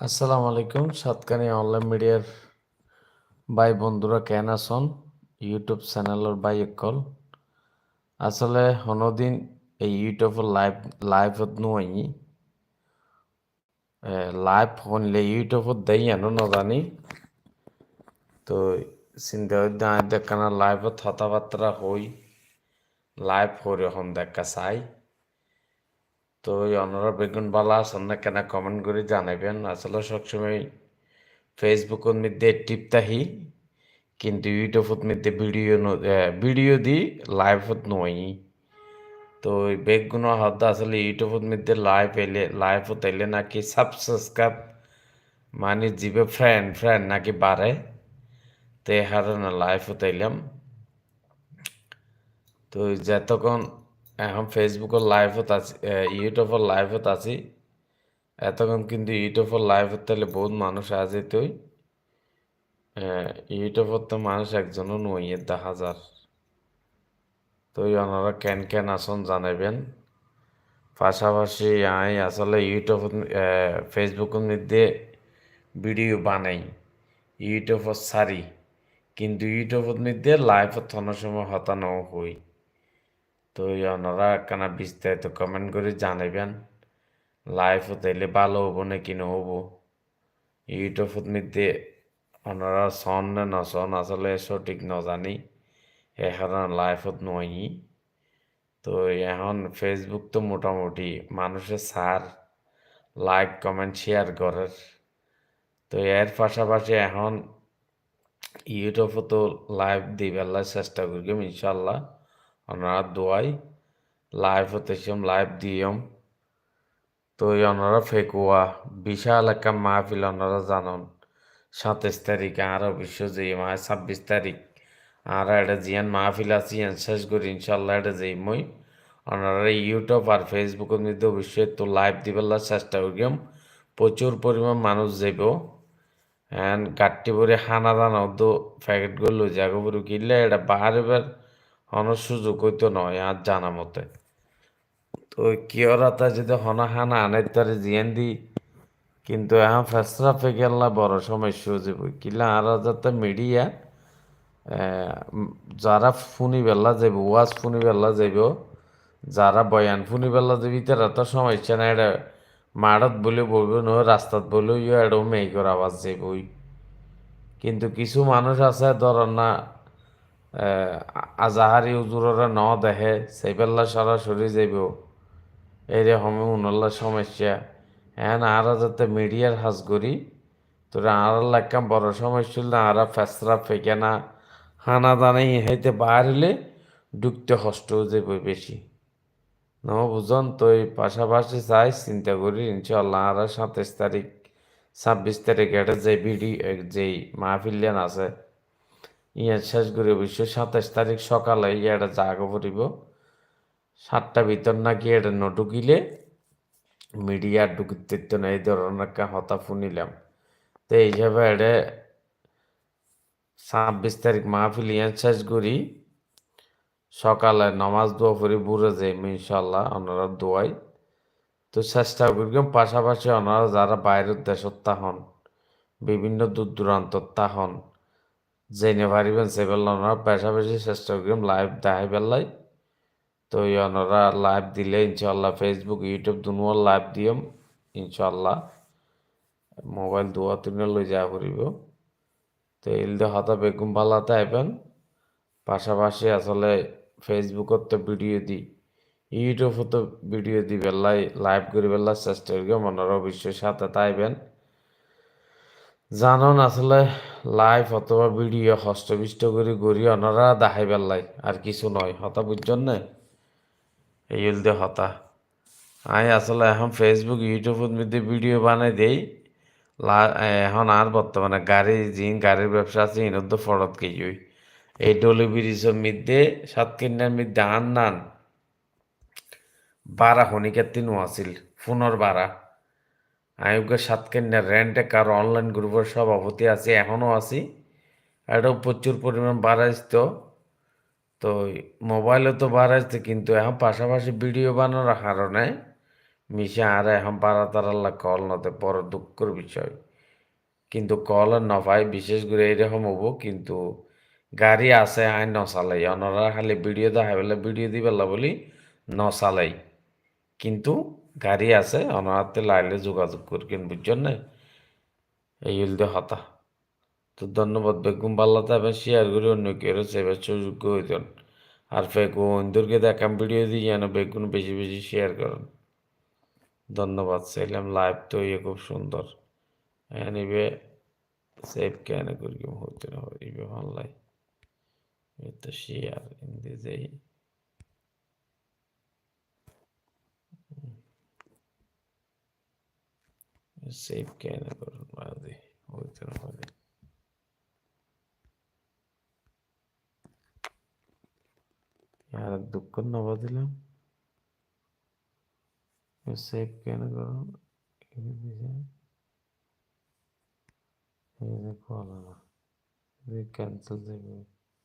আসসালামু আলাইকুম সাতকানি অনলাইন মিডিয়ার ভাই বন্ধুরা, কেন আসন ইউটিউব চ্যানেলের ভাই কল আসলে হনদিন এই ইউটিউবের লাইভ লাইভত নুয়াই লাইভ হনলে ইউটিউবত দেই এনো নজানি তো চিন্তা দেখানা লাইভত কথাবার্তা হই লাইভ হরে হন দেখা চাই। তো এই অনরা বেগুন বালা আছেন না কেন কমেন্ট করে জানাবেন? আসলে সবসময় ফেসবুকের মধ্যে টিপতাহি কিন্তু ইউটিউবত মধ্যে ভিডিও ভিডিও দি লাইভত নই। তো ওই বেগগুলো হদ আসলে ইউটিউবত মধ্যে লাইভ এলে লাইভত এলে নাকি সাবস্ক্রাইব মানে জিবে ফ্রেন্ড ফ্রেন্ড নাকি বাড়ে। তো এই না লাইভত এলাম। তো যতক্ষণ এখন ফেসবুকের লাইভত আছি ইউটিউবের লাইভত আছি। এতক্ষণ কিন্তু ইউটিউবের লাইভত তাহলে বহুত মানুষ আছে তুই ইউটিউবত তো মানুষ একজনও নই দেখা যার তো ওনারা কেন কেন আসন জানাবেন পাশাপাশি আমি আসলে ইউটিউব ফেসবুকের মধ্যে ভিডিও বানাই। ইউটিউবত সারি কিন্তু ইউটিউবের মধ্যে লাইভত থানার সময় হতানো হই। তো ওনারা কেনা বিস্তারিত কমেন্ট করে জানাবেন লাইভত এলে ভালো হব নাকি নহবো ইউটিউবত মধ্যে ওনারা সন না নসন আসলে সঠিক নজানি এখন লাইফত নই। তো এখন ফেসবুক তো মোটামুটি মানুষের সার। লাইক কমেন্ট শেয়ার করার তো এর পাশাপাশি এখন ইউটিউবও তো লাইভ দিবেলার চেষ্টা করি ইনশাল্লাহ। ওনারা দোয়াই, লাইভ হতে লাইভ দিয়ম। তো ওনারা ফেকুয়া, বিশাল একটা মাহফিল ওনারা জানন। সাতাইশ তারিখ, আরও বিশ্ব যে মাস ছাব্বিশ তারিখ। আর এটা জিয়ান মাহফিল আছি শেষ করি, ইনশাল্লাহ এটা যেই মই ওনারা ইউটিউব আর ফেসবুকের মধ্যে অবশ্যই তো লাইভ দিবার চেষ্টা করিম। প্রচুর পরিমাণ মানুষ যাব হ্যাঁ গাঠটি ভরে হানা দানা তো প্যাকেটগুলো জাগো ভরে কিনলে এটা বাহারবার হনার সুযোগ হইতো নয় আর জানা মতে। তো কিয়রাতা যদি হনা হানা আনাই তারে জিয়ান দি? কিন্তু এখন ফেসরা ফেকেল্লা বড় সমস্যা যাব। কিলা আর যাতে মিডিয়া যারা ফুনি বেলা যাইব, ওয়াজ ফুনি বেলা যাইব, যারা বয়ান ফুনি বেলা যাবি তারা তো সমস্যা নাই এটা মাড়ত বলে বলব ন, রাস্তাত বলেও ইয়ে এটাও মেঘর আওয়াজ যাইবই কিন্তু কিছু মানুষ আছে, ধরেন না আজাহারি উজুররা ন দেখে সেইবেলা সরাসরি যাইব এরকম উনল্লা সমস্যা হ্যাঁ আর যাতে মিডিয়ার হাজ করি তোরা আর লাগাম বড় সমস্যা না আর ফেসরা ফেকে না হানা দানাই হাইতে বাহারিলে ঢুকতে কষ্ট যাব বেশি ন বুঝন তো এই পাশাপাশি চাই চিন্তা করি ইনশাল্লাহ আর সাতাইশ তারিখ ছাব্বিশ তারিখ এটা যে বিডি যেই মাহফিলিয়ান আছে ইয়ে শেষ করে অবশ্য সাতাইশ তারিখ সকালে এটা জাগো পড়িব। সাতটা ভিতর নাকি এটা নটুকিলে মিডিয়া ঢুকিতে না এই ধরনের একটা হতা শুনিলাম তো এই হিসাবে এটা ছাব্বিশ তারিখ মাহফিল ইয়ান শেষ করি। সকালে নমাজ দোয়া করি, বুড়ে যাই ইনশাল্লাহ ওনারা দোয়াই। তো চেষ্টা করি পাশাপাশি ওনারা যারা বাইরের দেশত তাহন, বিভিন্ন দূর দূরান্ত তাহন জেনে পারিবেন সেবেলা ওনারা পাশাপাশি করি লাইভ দেখাই পেলাই তো ওনারা লাইভ দিলে ইনশাল্লাহ ফেসবুক ইউটিউব দুনুয়ার লাইভ দিয়ম ইনশাল্লাহ মোবাইল দোয়া তুলে লই যা করিব। তো এলদে হতা বেগুম ভালাতে আইবেন। পাশাপাশি আসলে ফেসবুকত তো ভিডিও দি ইউটিউবত ভিডিও দি বেলাই লাইভ করি বেলার চেষ্টা করি মনের অবশ্যই সাথে তাইবেন জানন আসলে লাইভ অথবা ভিডিও হস্তবিষ্ট করে গড়ি অনারা দেখাই বেলাই আর কিছু নয়। হতা বুঝছেন না? এই হলদে হতা। আই আসলে এখন ফেসবুক ইউটিউবের মধ্যে ভিডিও বানাই দেই। এখন আর বর্তমানে গাড়ি, জিন গাড়ির ব্যবসা আছে ইনত তো ফরত কেই এই ডলি ব্রিজের মধ্যে সাতকিন্যার মধ্যে আন নান। বারা হনিকের তিনও আছিল ফোনের বারা। আমি ওকে সাতকিন্যার রেন্টে কার অনলাইন গ্রুপের সভাপতি আছি, এখনও আছি। এটাও প্রচুর পরিমাণ বাড়াইতো তো। মোবাইলে তো বাড়াইছে কিন্তু এখন পাশাপাশি ভিডিও বানানোর কারণে মিশে আর এখন পারা তারাল্লা কল নতে বড় দুঃখের বিষয়। কিন্তু কল নপাই বিশেষ করে এইরকম হব, কিন্তু গাড়ি আছে আই নচালাই অনরা খালি ভিডিও দেখা পেলে ভিডিও দিবেলা বলি নচালাই কিন্তু গাড়ি আছে অনারাতে লাইলে যোগাযোগ করবেন, বুঝছেন না? এই হলদে হতা তো ধন্যবাদ বেগুন পাল্লা তবে শেয়ার করে অন্য কেউ সেবার সুযোগ্য হইতেন আর ফেকু অন্ধুরকে দেখাম ভিডিও দিয়ে যেন বেগুন বেশি বেশি শেয়ার করেন। ধন্যবাদ, চাইলাম লাইভ তো ইয়ে খুব সুন্দর। এনিবে সেভ কেন করি হতে না ইবে ভাল্লাই তো শেয়ার ইন্দি সেভ কেন করুন মাঝে হইতে না হবে আর দুঃখ নবা দিলাম সেভ কেন করুন এই যে কল না ক্যান্সেল যাবে